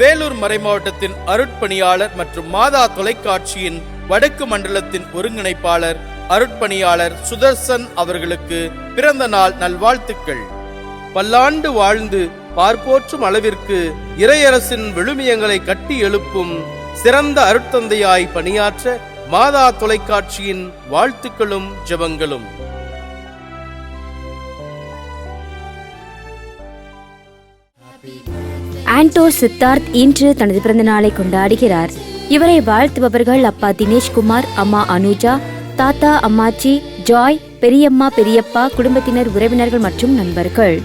சேலம் மறைமாவட்டத்தின் அருட்பணியாளர் மற்றும் மாதா தொலைக்காட்சியின் வடக்கு மண்டலத்தின் ஒருங்கிணைப்பாளர் அருட்பணியாளர் சுதர்சன் அவர்களுக்கு பிறந்த நாள் நல்வாழ்த்துக்கள். பல்லாண்டு வாழ்ந்து பார்ப்போற்றும் அளவிற்கு இறையரசின் விழுமியங்களை கட்டி எழுப்பும் சிறந்த அருட்தந்தையாய் பணியாற்ற மாதா தொலைக்காட்சியின் வாழ்த்துக்களும் ஜெபங்களும். ஆண்டோ சித்தார்த் இன்று தனது பிறந்த நாளை கொண்டாடுகிறார். இவரை வாழ்த்துபவர்கள் அப்பா தினேஷ்குமார் அம்மா அனுஜா தாத்தா அம்மாச்சி ஜாய் பெரியம்மா பெரியப்பா குடும்பத்தினர் உறவினர்கள் மற்றும் நண்பர்கள்.